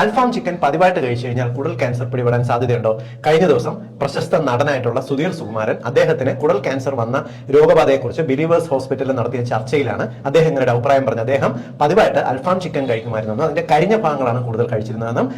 അൽഫാം chicken പതിവായിട്ട് കഴിച്ചു കഴിഞ്ഞാൽ കുടൽ ക്യാൻസർ പിടിപെടാൻ സാധ്യതയുണ്ടോ? കഴിഞ്ഞ ദിവസം പ്രശസ്ത നടനായിട്ടുള്ള സുധീർ സുകുമാരൻ അദ്ദേഹത്തിന് കുടൽ ക്യാൻസർ വന്ന രോഗബാധയെക്കുറിച്ച് ബിലീവേഴ്സ് ഹോസ്പിറ്റലിൽ നടത്തിയ ചർച്ചയിലാണ് അദ്ദേഹങ്ങളുടെ അഭിപ്രായം പറഞ്ഞത്. അദ്ദേഹം പതിവായിട്ട് അൽഫാം ചിക്കൻ കഴിക്കുമായിരുന്നെന്നും അതിന്റെ കരിഞ്ഞ ഭാഗങ്ങളാണ് കൂടുതൽ കഴിച്ചിരുന്നതെന്നും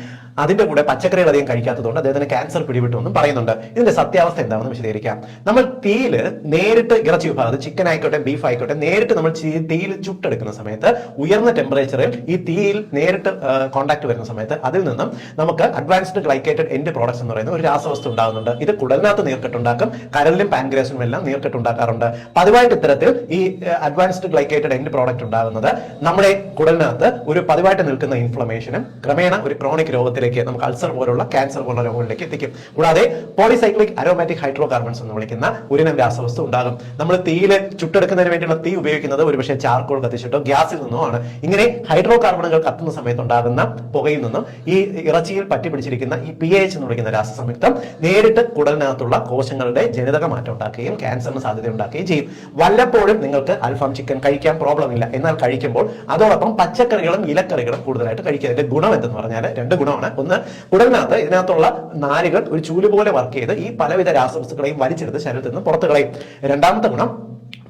അതിന്റെ കൂടെ പച്ചക്കറികൾ അധികം കഴിക്കാത്തതുകൊണ്ട് അദ്ദേഹത്തിന് ക്യാൻസർ പിടിപെട്ടു എന്നും പറയുന്നുണ്ട്. ഇതിന്റെ സത്യാവസ്ഥ എന്താണെന്ന് വിശദീകരിക്കാം. നമ്മൾ തീയിൽ നേരിട്ട് ഇറച്ചി വിഭാഗം ചിക്കൻ ആയിക്കോട്ടെ ബീഫ് ആയിക്കോട്ടെ നേരിട്ട് നമ്മൾ തീയിൽ ചുട്ടെടുക്കുന്ന സമയത്ത് ഉയർന്ന ടെമ്പറേച്ചറിൽ ഈ തീയിൽ നേരിട്ട് കോണ്ടാക്ട് വരുന്ന സമയത്ത് അതിൽ നിന്നും നമുക്ക് അഡ്വാൻസ്ഡ് ഗ്ലൈക്കേറ്റഡ് എൻഡ് പ്രോഡക്ട്സ് എന്ന് പറയുന്ന ഒരു രാസവസ്തു ഉണ്ടാകുന്നുണ്ട്. ഇത് കുടലിനകത്ത് നീർക്കെട്ടുണ്ടാക്കും കരളിലും പാൻഗ്രേസിനും എല്ലാം നീർക്കെട്ടുണ്ടാക്കാറുണ്ട്. പതിവായിട്ട് ഇത്തരത്തിൽ ഈ അഡ്വാൻസ്ഡ് ഗ്ലൈക്കേറ്റഡ് എൻഡ് പ്രോഡക്റ്റ് ഉണ്ടാകുന്നത് നമ്മുടെ കുടലിനകത്ത് ഒരു പതിവായിട്ട് നിൽക്കുന്ന ഇൻഫ്ലമേഷനും ക്രമേണ ഒരു ക്രോണിക് രോഗത്തിലേക്ക് നമുക്ക് അൾസർ പോലുള്ള ക്യാൻസർ പോലുള്ള രോഗങ്ങളിലേക്ക് എത്തിക്കും. കൂടാതെ പോളിസൈക്ലിക് അരോമാറ്റിക് ഹൈഡ്രോ കാർബൺസ് എന്ന് വിളിക്കുന്ന ഉരിനം രാസവസ്തു ഉണ്ടാകും. നമ്മൾ തീയിൽ ചുട്ടെടുക്കുന്നതിന് വേണ്ടിയുള്ള തീ ഉപയോഗിക്കുന്നത് ഒരുപക്ഷെ ചാർക്കോൾ കത്തിച്ചിട്ടോ ഗ്യാസിൽ നിന്നോ ആണ്. ഇങ്ങനെ ഹൈഡ്രോ കാർബണുകൾ കത്തുന്ന സമയത്ത് ഉണ്ടാകുന്ന പുകയിൽ നിന്നും ഈ ഇറച്ചിയിൽ പറ്റി പിടിച്ചിരിക്കുന്ന ഈ പി എച്ച് എന്ന് വിളിക്കുന്ന രാസസംയുക്തം നേരിട്ട് കുടലിനകത്തുള്ള കോശങ്ങളുടെ ജനിതക മാറ്റം ഉണ്ടാക്കുകയും ക്യാൻസറിന് സാധ്യത ഉണ്ടാക്കുകയും ചെയ്യും. വല്ലപ്പോഴും നിങ്ങൾക്ക് അൽഫാം ചിക്കൻ കഴിക്കാൻ പ്രോബ്ലം ഇല്ല. എന്നാൽ കഴിക്കുമ്പോൾ അതോടൊപ്പം പച്ചക്കറികളും ഇലക്കറികളും കൂടുതലായിട്ട് കഴിക്കുക. അതിന്റെ ഗുണം എന്തെന്ന് പറഞ്ഞാൽ രണ്ട് ഗുണമാണ്. ഒന്ന് കുടലിനകത്ത് ഇതിനകത്തുള്ള നാരുകൾ ഒരു ചൂൽ പോലെ വർക്ക് ചെയ്ത് ഈ പലവിധ രാസവസ്തുക്കളെയും വലിച്ചെടുത്ത് ശരീരത്തിൽ നിന്ന് പുറത്തു കളയും. രണ്ടാമത്തെ ഗുണം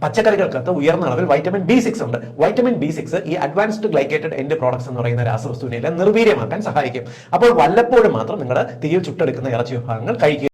പച്ചക്കറികൾക്കകത്ത് ഉയർന്ന അളവിൽ വൈറ്റമിൻ ബി സിക്സ് ഉണ്ട്. വൈറ്റമിൻ ബി സിക്സ് ഈ അഡ്വാൻസ്ഡ് ഗ്ലൈക്കേറ്റഡ് എൻഡ് പ്രോഡക്ട്സ് എന്ന് പറയുന്ന രാസവസ്തുവിനെ നിർവീര്യമാക്കാൻ സഹായിക്കും. അപ്പോൾ വല്ലപ്പോഴും മാത്രം നിങ്ങൾ തീയിൽ ചുട്ടെടുക്കുന്ന ഇറച്ചി വിഭാഗങ്ങൾ കഴിക്കുക.